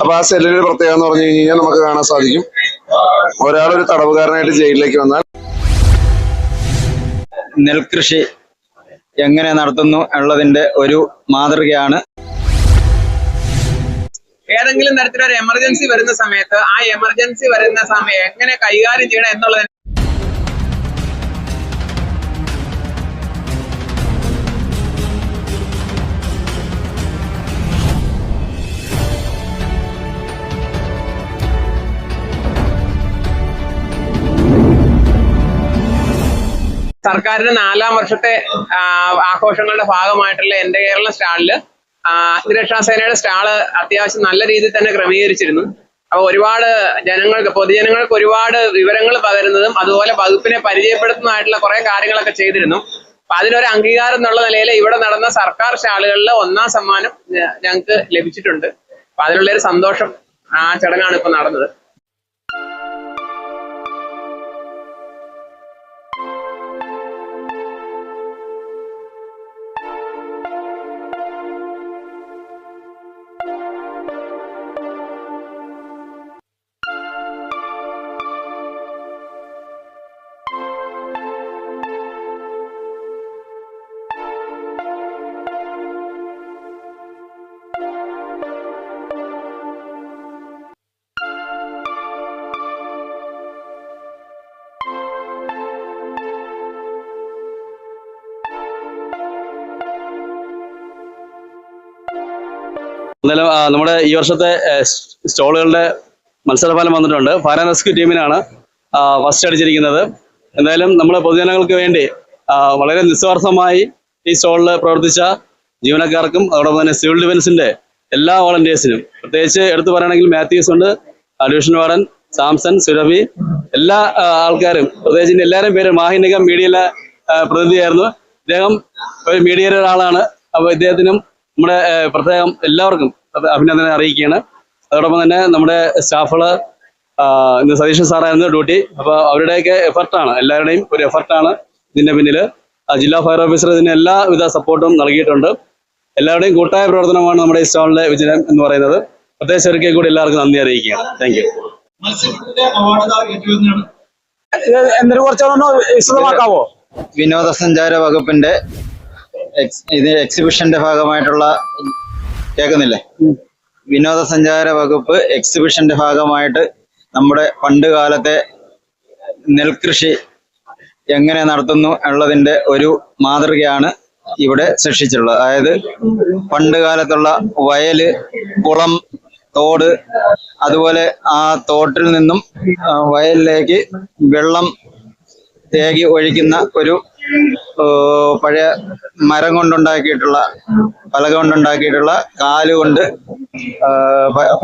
അപ്പൊ ആ സെല്ലിന്റെ പ്രത്യേകത എന്ന് പറഞ്ഞു കഴിഞ്ഞാൽ നമുക്ക് കാണാൻ സാധിക്കും. ഒരാളൊരു തടവുകാരനായിട്ട് ജയിലിലേക്ക് വന്നാൽ. നെൽകൃഷി എങ്ങനെ നടത്തുന്നു എന്നുള്ളതിന്റെ ഒരു മാതൃകയാണ്. ഏതെങ്കിലും തരത്തിലൊരു എമർജൻസി വരുന്ന സമയത്ത് ആ എമർജൻസി വരുന്ന സമയം എങ്ങനെ കൈകാര്യം ചെയ്യണം എന്നുള്ളത് സർക്കാരിന്റെ നാലാം വർഷത്തെ ആഘോഷങ്ങളുടെ ഭാഗമായിട്ടുള്ള എന്റെ കേരള സ്റ്റാളിൽ അഗ്നിരക്ഷാ സേനയുടെ സ്റ്റാൾ അത്യാവശ്യം നല്ല രീതിയിൽ തന്നെ ക്രമീകരിച്ചിരുന്നു. അപ്പൊ ഒരുപാട് ജനങ്ങൾക്ക് പൊതുജനങ്ങൾക്ക് ഒരുപാട് വിവരങ്ങൾ പകരുന്നതും അതുപോലെ വകുപ്പിനെ പരിചയപ്പെടുത്തുന്നതായിട്ടുള്ള കുറെ കാര്യങ്ങളൊക്കെ ചെയ്തിരുന്നു. അപ്പൊ അതിനൊരു അംഗീകാരം എന്നുള്ള നിലയിൽ ഇവിടെ നടന്ന സർക്കാർ സ്റ്റാളുകളിൽ ഒന്നാം സമ്മാനം ഞങ്ങൾക്ക് ലഭിച്ചിട്ടുണ്ട്. അപ്പൊ അതിനുള്ള ഒരു സന്തോഷം ആ ചടങ്ങാണ് ഇപ്പൊ നടന്നത്. എന്തായാലും നമ്മുടെ ഈ വർഷത്തെ സ്റ്റോളുകളുടെ മത്സരഫലം വന്നിട്ടുണ്ട്. ഫയർ റെസ്ക്യൂ ടീമിനാണ് ഫസ്റ്റ് അടിച്ചിരിക്കുന്നത്. എന്തായാലും നമ്മുടെ പൊതുജനങ്ങൾക്ക് വേണ്ടി വളരെ നിസ്വാർത്ഥമായി ഈ സ്റ്റോളിൽ പ്രവർത്തിച്ച ജീവനക്കാർക്കും അതോടൊപ്പം തന്നെ സിവിൽ ഡിഫൻസിന്റെ എല്ലാ വോളണ്ടിയേഴ്സിനും പ്രത്യേകിച്ച് എടുത്തു പറയുകയാണെങ്കിൽ മാത്യൂസ് ഉണ്ട് ഡിവിഷൻ വാർഡൻ സാംസൺ സുരഭി എല്ലാ ആൾക്കാരും പ്രത്യേകിച്ച് എല്ലാവരും പേര് മാഹിനികം മീഡിയയിലെ പ്രതിനിധിയായിരുന്നു. ഇദ്ദേഹം ഒരു മീഡിയയിലെ ഒരാളാണ്. അപ്പോൾ ഇദ്ദേഹത്തിനും നമ്മുടെ പ്രത്യേകം എല്ലാവർക്കും അഭിനന്ദനം അറിയിക്കുകയാണ്. അതോടൊപ്പം തന്നെ നമ്മുടെ സ്റ്റാഫുകൾ ഇന്ന് സതീശൻ സാറായിരുന്നു ഡ്യൂട്ടി. അപ്പോൾ അവരുടെയൊക്കെ എഫർട്ടാണ് എല്ലാവരുടെയും ഒരു എഫർട്ടാണ് ഇതിന്റെ പിന്നിൽ. ജില്ലാ ഫയർ ഓഫീസർ ഇതിന് എല്ലാവിധ സപ്പോർട്ടും നൽകിയിട്ടുണ്ട്. എല്ലാവരുടെയും കൂട്ടായ പ്രവർത്തനമാണ് നമ്മുടെ ഈ സ്റ്റാളിലെ വിജയം എന്ന് പറയുന്നത്. പ്രത്യേകിച്ച് ഒരിക്കൽ കൂടി എല്ലാവർക്കും നന്ദി അറിയിക്കുകയാണ്. താങ്ക് യു എന്തൊരു വിശദമാക്കാവോ? വിനോദസഞ്ചാര വകുപ്പിന്റെ ഇത് എക്സിബിഷന്റെ ഭാഗമായിട്ടുള്ള കേൾക്കുന്നില്ലേ? വിനോദസഞ്ചാര വകുപ്പ് എക്സിബിഷന്റെ ഭാഗമായിട്ട് നമ്മുടെ പണ്ട് കാലത്തെ നെൽകൃഷി എങ്ങനെ നടത്തുന്നു എന്നുള്ളതിന്റെ ഒരു മാതൃകയാണ് ഇവിടെ സൃഷ്ടിച്ചിട്ടുള്ളത്. അതായത് പണ്ട് കാലത്തുള്ള വയൽ കുളം തോട് അതുപോലെ ആ തോട്ടിൽ നിന്നും വയലിലേക്ക് വെള്ളം തേകി ഒഴിക്കുന്ന ഒരു പഴയ മരം കൊണ്ടുണ്ടാക്കിയിട്ടുള്ള പലക കൊണ്ടുണ്ടാക്കിയിട്ടുള്ള കാലുകൊണ്ട്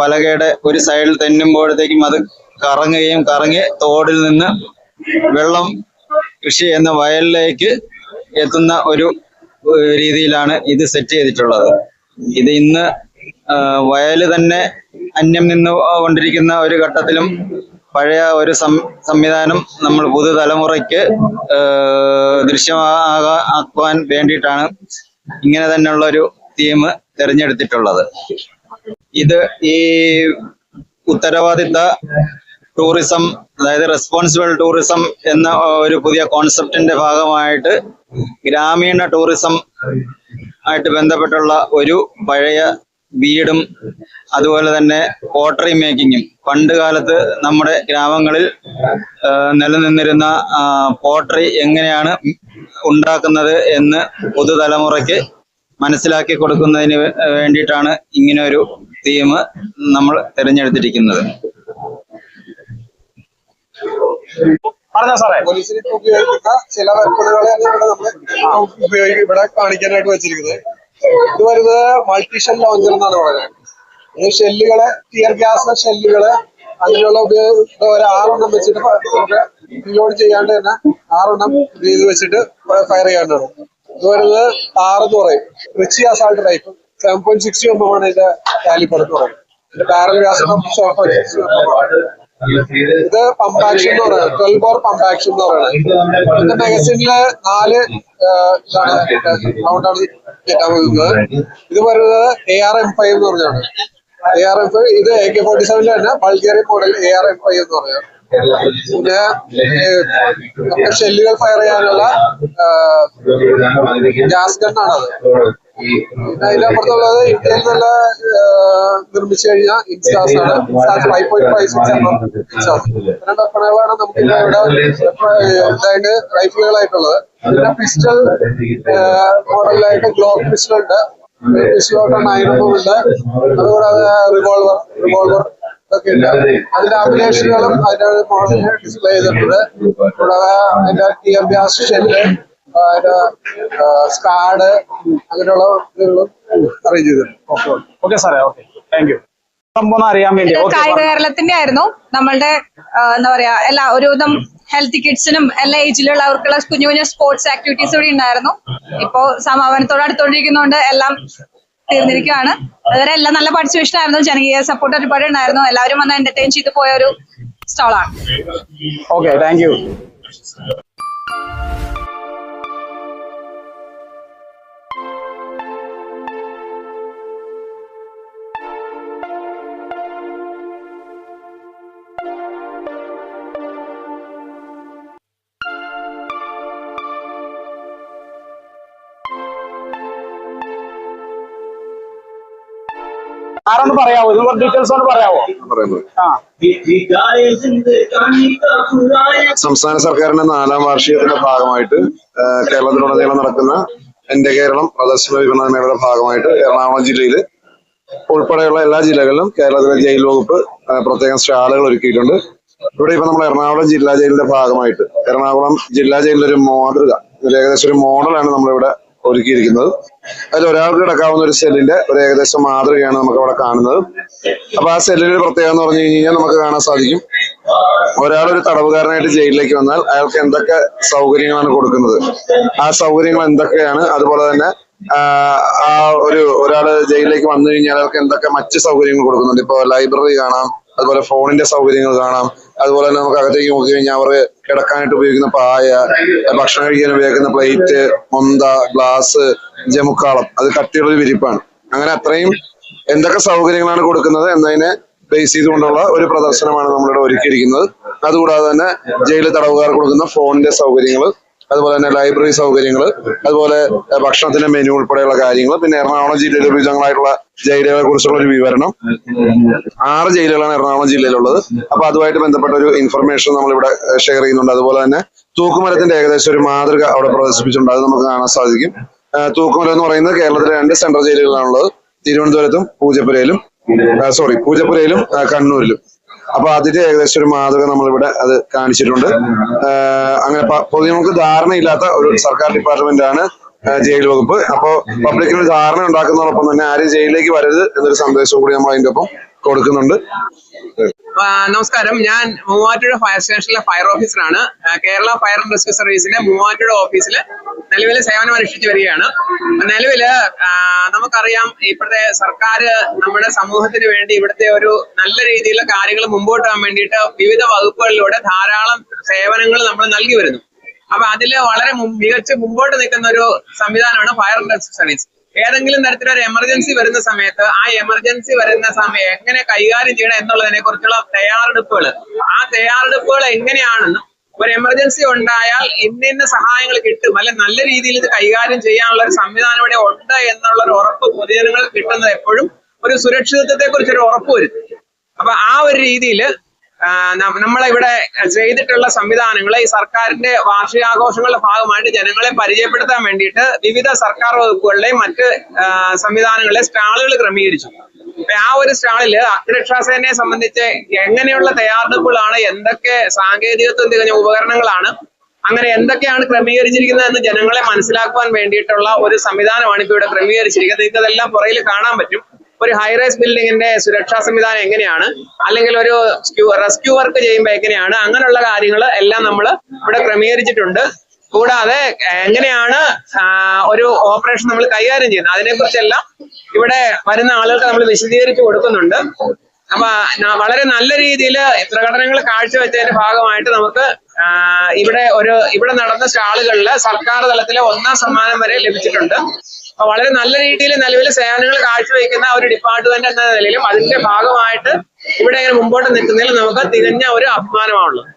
പലകയുടെ ഒരു സൈഡിൽ തെന്നുമ്പോഴത്തേക്കും അത് കറങ്ങുകയും കറങ്ങി തോടിൽ നിന്ന് വെള്ളം കൃഷി ചെയ്യുന്ന വയലിലേക്ക് എത്തുന്ന ഒരു രീതിയിലാണ് ഇത് സെറ്റ് ചെയ്തിട്ടുള്ളത്. ഇത് ഇന്ന് വയൽ തന്നെ അന്യം നിന്ന് കൊണ്ടിരിക്കുന്ന ഒരു ഘട്ടത്തിലും പഴയ ഒരു സംവിധാനം നമ്മൾ പുതുതലമുറയ്ക്ക് ഏഹ് ദൃശ്യമാകാ- ആക്കുവാൻ വേണ്ടിയിട്ടാണ് ഇങ്ങനെ തന്നെയുള്ള ഒരു തീം തിരഞ്ഞെടുത്തിട്ടുള്ളത്. ഇത് ഈ ഉത്തരവാദിത്ത ടൂറിസം അതായത് റെസ്പോൺസിബിൾ ടൂറിസം എന്ന ഒരു പുതിയ കോൺസെപ്റ്റിന്റെ ഭാഗമായിട്ട് ഗ്രാമീണ ടൂറിസം ആയിട്ട് ബന്ധപ്പെട്ടുള്ള ഒരു പഴയ വീടും അതുപോലെ തന്നെ പോട്ടറി മേക്കിങ്ങും പണ്ട് കാലത്ത് നമ്മുടെ ഗ്രാമങ്ങളിൽ നിലനിന്നിരുന്ന പോട്ടറി എങ്ങനെയാണ് ഉണ്ടാക്കുന്നത് എന്ന് പുതുതലമുറയ്ക്ക് മനസ്സിലാക്കി കൊടുക്കുന്നതിന് വേണ്ടിയിട്ടാണ് ഇങ്ങനെ ഒരു തീം നമ്മൾ തിരഞ്ഞെടുത്തിരിക്കുന്നത്. പറഞ്ഞോ സാറേ. പോലീസിന് ഉപയോഗിക്കുന്ന ചില ഇവിടെ നമ്മൾ ഇവിടെ കാണിക്കാനായിട്ട് വെച്ചിരിക്കുന്നത്. ഇത് വരുന്നത് മൾട്ടി ഷെൽ ലോഞ്ചർ എന്നാണ് പറയുന്നത്. ഈ ഷെല്ലുകളെ ടിയർ ഗ്യാസ് ഷെല്ലുകൾ അതിനുള്ള ഉപയോഗ ഒരു ആറെണ്ണം വെച്ചിട്ട് നമുക്ക് റിലോഡ് ചെയ്യാണ്ട് തന്നെ ആറെണ്ണം ഇത് വെച്ചിട്ട് ഫയർ ചെയ്യാണ്ടാണ് ഇത് വരുന്നത് ആറെന്ന് പറയും. Ritchie assault type seven point sixty M ആണ് ഇതിന്റെ എന്ന് പറയുന്നത് barrel gas seven point sixty M ആണ് ഇത് പമ്പ് ആക്ഷൻ എന്ന് പറയുന്നത്. ട്വൽവ് ഓർ പമ്പാക്ഷൻ എന്ന് പറയുന്നത്. ഇതിന്റെ മാഗസിനിൽ നാല് ഇതാണ് കൗണ്ടാണ് കേട്ടാൻ പോകുന്നത് ഇത് വരുന്നത് എ ആർ എം ഫൈവ് എന്ന് പറഞ്ഞാണ്. എ ആർ എം ഫൈവ് ഇത് എ കെ ഫോർട്ടി സെവനിൽ തന്നെ Bulgarian model A R M five എന്ന് പറയാം. പിന്നെ നമുക്ക് ഷെല്ലുകൾ ഫയർ ചെയ്യാനുള്ള ഗ്യാസ് ഗണ്ണാണത് അതിനപ്പുറത്തുള്ളത് നിർമ്മിച്ചു കഴിഞ്ഞാൽ ഇൻസ്റ്റാസ് ആണ്. Five point five six INSAS വെപ്പണുകളാണ് നമുക്ക് ഇവിടെ ഇതായിട്ട് റൈഫിളുകളായിട്ടുള്ളത്. പിന്നെ പിസ്റ്റൾ മോഡലിലായിട്ട് ഗ്ലോക്ക് പിസ്റ്റൾ ഉണ്ട്. ഉണ്ട്. റിവോൾവർ റിവോൾവർ ഒക്കെ ഉണ്ട്. അതിന്റെ അഭിലേഷനുകളും അതിന്റെ ഡിസ്പ്ലേ ചെയ്തിട്ടുണ്ട്. കൂടാതെ അതിന്റെ ടി എം അതിന്റെ സ്കാഡ് അങ്ങനെയുള്ള ഇതുകളും അറേഞ്ച് ചെയ്തിട്ടുണ്ട്. ഓക്കെ സാറേ ഓക്കെ താങ്ക് യു സംഭവം അറിയാൻ വേണ്ടി. കായിക കേരളത്തിന്റെ ആയിരുന്നു. നമ്മളുടെ എന്താ പറയാ എല്ലാ ഒരുവിധം ഹെൽത്ത് കിഡ്സിനും എല്ലാ ഏജിലുള്ളവർക്കുള്ള കുഞ്ഞു കുഞ്ഞു സ്പോർട്സ് ആക്ടിവിറ്റീസ് കൂടി ഉണ്ടായിരുന്നു. ഇപ്പോ സമാപനത്തോട് അടുത്തോണ്ടിരിക്കുന്നതുകൊണ്ട് എല്ലാം തീർന്നിരിക്കുകയാണ് അതുവരെ എല്ലാം നല്ല പാർട്ടിസിപ്പേഷൻ ആയിരുന്നു. ജനകീയ സപ്പോർട്ട് ഒരുപാട് ഉണ്ടായിരുന്നു. എല്ലാവരും വന്ന് എന്റർടൈൻ ചെയ്ത് പോയ ഒരു സ്റ്റോളാണ് ഓക്കെ താങ്ക് ആരൊന്ന് പറയാവോ? ഇത് ഡീറ്റെയിൽസ് ഒന്ന് പറയാവോ? സംസ്ഥാന സർക്കാരിന്റെ നാലാം വാർഷികത്തിന്റെ ഭാഗമായിട്ട് കേരളത്തിലുടനീളം നടക്കുന്ന എന്റെ കേരളം പ്രദർശന വിപണന മേളയുടെ ഭാഗമായിട്ട് എറണാകുളം ജില്ലയിൽ ഉൾപ്പെടെയുള്ള എല്ലാ ജില്ലകളിലും കേരളത്തിലെ ജയിൽ വകുപ്പ് പ്രത്യേകം സ്റ്റാളുകൾ ഒരുക്കിയിട്ടുണ്ട്. ഇവിടെ ഇപ്പൊ നമ്മൾ എറണാകുളം ജില്ലാ ജയിലിന്റെ ഭാഗമായിട്ട് എറണാകുളം ജില്ലാ ജയിലിന്റെ ഒരു മാതൃക ഏകദേശം ഒരു മോഡലാണ് നമ്മളിവിടെ ഒരുക്കിയിരിക്കുന്നത്. അതിൽ ഒരാൾക്ക് കിടക്കാവുന്ന ഒരു സെല്ലിന്റെ ഒരു ഏകദേശം മാതൃകയാണ് നമുക്ക് അവിടെ കാണുന്നത്. അപ്പൊ ആ സെല്ലിന്റെ പ്രത്യേകത എന്ന് പറഞ്ഞു കഴിഞ്ഞാൽ നമുക്ക് കാണാൻ സാധിക്കും. ഒരാൾ ഒരു തടവുകാരനായിട്ട് ജയിലിലേക്ക് വന്നാൽ അയാൾക്ക് എന്തൊക്കെ സൗകര്യങ്ങളാണ് കൊടുക്കുന്നത്? ആ സൗകര്യങ്ങൾ എന്തൊക്കെയാണ്? അതുപോലെ തന്നെ ആ, ഒരു ഒരാൾ ജയിലിലേക്ക് വന്നു കഴിഞ്ഞാൽ അയാൾക്ക് എന്തൊക്കെ മറ്റ് സൗകര്യങ്ങൾ കൊടുക്കുന്നുണ്ട്? ഇപ്പൊ ലൈബ്രറി കാണാം അതുപോലെ ഫോണിന്റെ സൗകര്യങ്ങൾ കാണാം. അതുപോലെ തന്നെ നമുക്ക് അകത്തേക്ക് നോക്കി കഴിഞ്ഞാൽ അവർ കിടക്കാനായിട്ട് ഉപയോഗിക്കുന്ന പായ ഭക്ഷണം കഴിക്കാൻ ഉപയോഗിക്കുന്ന പ്ലേറ്റ് മൊന്ത ഗ്ലാസ് ജമുക്കാളം. അത് കട്ടിയുള്ള ഒരു വിരിപ്പാണ്. അങ്ങനെ അത്രയും എന്തൊക്കെ സൗകര്യങ്ങളാണ് കൊടുക്കുന്നത് എന്നതിനെ ബേസ് ചെയ്തുകൊണ്ടുള്ള ഒരു പ്രദർശനമാണ് നമ്മളിവിടെ ഒരുക്കിയിരിക്കുന്നത്. അതുകൂടാതെ തന്നെ ജയിലിൽ തടവുകാർ കൊടുക്കുന്ന ഫോണിന്റെ സൗകര്യങ്ങൾ അതുപോലെ തന്നെ ലൈബ്രറി സൗകര്യങ്ങൾ അതുപോലെ ഭക്ഷണത്തിന്റെ മെനു ഉൾപ്പെടെയുള്ള കാര്യങ്ങൾ പിന്നെ എറണാകുളം ജില്ലയിലെ വിവിധങ്ങളായിട്ടുള്ള ജയിലുകളെ കുറിച്ചുള്ള ഒരു വിവരണം. ആറ് ജയിലുകളാണ് എറണാകുളം ജില്ലയിലുള്ളത്. അപ്പൊ അതുമായിട്ട് ബന്ധപ്പെട്ട ഒരു ഇൻഫർമേഷൻ നമ്മൾ ഇവിടെ ഷെയർ ചെയ്യുന്നുണ്ട്. അതുപോലെ തന്നെ തൂക്കുമരത്തിന്റെ ഏകദേശം ഒരു മാതൃക അവിടെ പ്രദർശിപ്പിച്ചിട്ടുണ്ട്. അത് നമുക്ക് കാണാൻ സാധിക്കും. തൂക്കുമരം എന്ന് പറയുന്നത് കേരളത്തിലെ രണ്ട് സെൻട്രൽ ജയിലുകളാണുള്ളത് തിരുവനന്തപുരത്തും പൂജപ്പുരയിലും സോറി പൂജപ്പുരയിലും കണ്ണൂരിലും. അപ്പൊ അതിന്റെ ഏകദേശം ഒരു മാതൃക നമ്മളിവിടെ അത് കാണിച്ചിട്ടുണ്ട്. അങ്ങനെ പൊതുവെ നമുക്ക് ധാരണയില്ലാത്ത ഒരു സർക്കാർ ഡിപ്പാർട്ട്മെന്റ് ആണ് ജയിൽ വകുപ്പ് അപ്പോ പബ്ലിക്കിന് ഒരു ധാരണ ഉണ്ടാക്കുന്നതോടൊപ്പം തന്നെ ആരും ജയിലിലേക്ക് വരരുത് എന്നൊരു സന്ദേശവും കൂടി നമ്മൾ അതിന്റെ ഒപ്പം കൊടുക്കുന്നുണ്ട്. നമസ്കാരം. ഞാൻ മൂവാറ്റുപുഴ ഫയർ സ്റ്റേഷനിലെ ഫയർ ഓഫീസറാണ് കേരള ഫയർ ആൻഡ് റെസ്ക്യൂ സർവീസിന്റെ മൂവാറ്റുപുഴ ഓഫീസിൽ നിലവിൽ സേവനം അനുഷ്ഠിച്ചു വരികയാണ്. നിലവിൽ നമുക്കറിയാം ഇപ്പോഴത്തെ സർക്കാർ നമ്മുടെ സമൂഹത്തിന് വേണ്ടി ഇവിടുത്തെ ഒരു നല്ല രീതിയിലുള്ള കാര്യങ്ങൾ മുമ്പോട്ട് പോകാൻ വേണ്ടിയിട്ട് വിവിധ വകുപ്പുകളിലൂടെ ധാരാളം സേവനങ്ങൾ നമ്മൾ നൽകി വരുന്നു. അപ്പൊ അതിൽ വളരെ മികച്ച മുമ്പോട്ട് നിൽക്കുന്ന ഒരു സംവിധാനമാണ് ഫയർ റെസ്ക്യൂ സർവീസ് ഏതെങ്കിലും തരത്തിലൊരു എമർജൻസി വരുന്ന സമയത്ത് ആ എമർജൻസി വരുന്ന സമയം എങ്ങനെ കൈകാര്യം ചെയ്യണം എന്നുള്ളതിനെ കുറിച്ചുള്ള തയ്യാറെടുപ്പുകൾ. ആ തയ്യാറെടുപ്പുകൾ എങ്ങനെയാണെന്നും ഒരു എമർജൻസി ഉണ്ടായാൽ ഇന്ന ഇന്ന സഹായങ്ങൾ കിട്ടും. അല്ലെ നല്ല രീതിയിൽ ഇത് കൈകാര്യം ചെയ്യാനുള്ള ഒരു സംവിധാനം ഇവിടെ ഉണ്ട് എന്നുള്ള ഒരു ഉറപ്പ് പൊതുജനങ്ങൾക്ക് കിട്ടുന്നത് എപ്പോഴും ഒരു സുരക്ഷിതത്വത്തെ കുറിച്ച് ഒരു ഉറപ്പ് വരുത്തും അപ്പൊ ആ ഒരു രീതിയിൽ നമ്മളിവിടെ ചെയ്തിട്ടുള്ള സംവിധാനങ്ങളെ ഈ സർക്കാരിന്റെ വാർഷികാഘോഷങ്ങളുടെ ഭാഗമായിട്ട് ജനങ്ങളെ പരിചയപ്പെടുത്താൻ വേണ്ടിയിട്ട് വിവിധ സർക്കാർ വകുപ്പുകളിലെയും മറ്റ് സംവിധാനങ്ങളെ സ്റ്റാളുകൾ ക്രമീകരിച്ചു. ആ ഒരു സ്റ്റാളിൽ അഗ്നിരക്ഷാസേനയെ സംബന്ധിച്ച് എങ്ങനെയുള്ള തയ്യാറെടുപ്പുകളാണ് എന്തൊക്കെ സാങ്കേതികത്വം തികഞ്ഞ ഉപകരണങ്ങളാണ് അങ്ങനെ എന്തൊക്കെയാണ് ക്രമീകരിച്ചിരിക്കുന്നത് എന്ന് ജനങ്ങളെ മനസ്സിലാക്കുവാൻ വേണ്ടിയിട്ടുള്ള ഒരു സംവിധാനമാണ് ഇപ്പൊ ഇവിടെ ക്രമീകരിച്ചിരിക്കുന്നത്. നിങ്ങൾക്ക് അതെല്ലാം പുറയിൽ കാണാൻ പറ്റും. ഒരു ഹൈറൈസ് ബിൽഡിങ്ങിന്റെ സുരക്ഷാ സംവിധാനം എങ്ങനെയാണ്? അല്ലെങ്കിൽ ഒരു റെസ്ക്യൂ വർക്ക് ചെയ്യുമ്പോൾ എങ്ങനെയാണ്? അങ്ങനെയുള്ള കാര്യങ്ങൾ എല്ലാം നമ്മൾ ഇവിടെ ക്രമീകരിച്ചിട്ടുണ്ട്. കൂടാതെ എങ്ങനെയാണ് ഒരു ഓപ്പറേഷൻ നമ്മൾ കൈകാര്യം ചെയ്യുന്നത്? അതിനെക്കുറിച്ചെല്ലാം ഇവിടെ വരുന്ന ആളുകൾക്ക് നമ്മൾ വിശദീകരിച്ചു കൊടുക്കുന്നുണ്ട്. അപ്പൊ വളരെ നല്ല രീതിയിൽ പ്രകടനങ്ങൾ കാഴ്ചവെച്ചതിന്റെ ഭാഗമായിട്ട് നമുക്ക് ഇവിടെ ഒരു ഇവിടെ നടന്ന സ്റ്റാളുകളിൽ സർക്കാർ തലത്തിലെ ഒന്നാം സമ്മാനം വരെ ലഭിച്ചിട്ടുണ്ട്. വളരെ നല്ല രീതിയിൽ നിലവിൽ സേവനങ്ങൾ കാഴ്ചവെക്കുന്ന ഒരു ഡിപ്പാർട്ട്മെന്റ് എന്ന നിലയിലും അതിന്റെ ഭാഗമായിട്ട് ഇവിടെ ഇങ്ങനെ മുമ്പോട്ട് നിൽക്കുന്നതിൽ നമുക്ക് തികഞ്ഞ ഒരു അഭിമാനമാണുള്ളത്.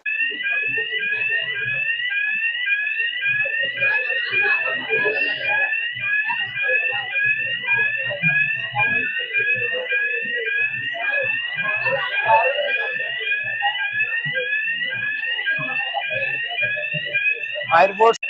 ഫയർഫോഴ്സ്